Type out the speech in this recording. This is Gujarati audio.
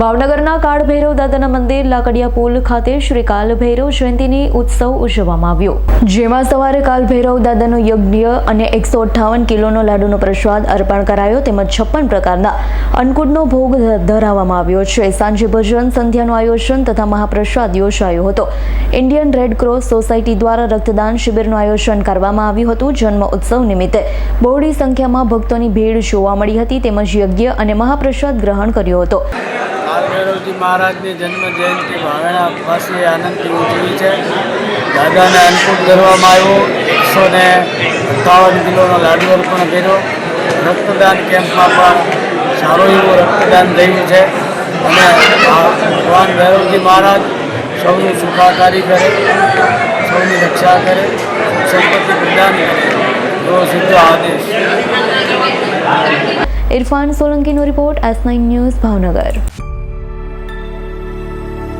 ભાવનગરના કાળ ભૈરવ દાદાના મંદિર, લાકડિયા પુલ ખાતે શ્રી કાલ ભૈરવ જયંતિની ઉત્સવ ઉજવવામાં આવ્યો. જેમાં સવારે કાલ ભૈરવ દાદાનો યજ્ઞ અને એકસો અઠ્ઠાવન કિલોનો લાડુનો પ્રસાદ અર્પણ કરાયો તેમજ છપ્પન પ્રકારના અન્નકૂટનો ભોગ ધરાવવામાં આવ્યો છે. સાંજે ભજન, સંધ્યાનું આયોજન તથા મહાપ્રસાદ યોજાયો હતો. ઇન્ડિયન રેડ ક્રોસ સોસાયટી દ્વારા રક્તદાન શિબિરનું આયોજન કરવામાં આવ્યું હતું. જન્મ ઉત્સવ નિમિત્તે બહોળી સંખ્યામાં ભક્તોની ભીડ જોવા મળી હતી તેમજ યજ્ઞ અને મહાપ્રસાદ ગ્રહણ કર્યો હતો. કાળભૈરવજી મહારાજની જન્મ જયંતિ ભાવેણા પાસે આનંદથી ઉજવી છે. દાદાને અન્નકૂટ કરવામાં આવ્યું. એકસો ને અઠાવન કિલોનો લાડુ અર્પણ કર્યો. રક્તદાન કેમ્પમાં પણ સારું એવું રક્તદાન થયું છે. અને ભગવાન ભૈરવજી મહારાજ સૌની સુખાકારી કરે, સૌની રક્ષા કરે, સંપત્તિ પ્રદાન કરે. એવો સીધો આદેશ. Irfan સોલંકીનો report S nine news Bhavnagar.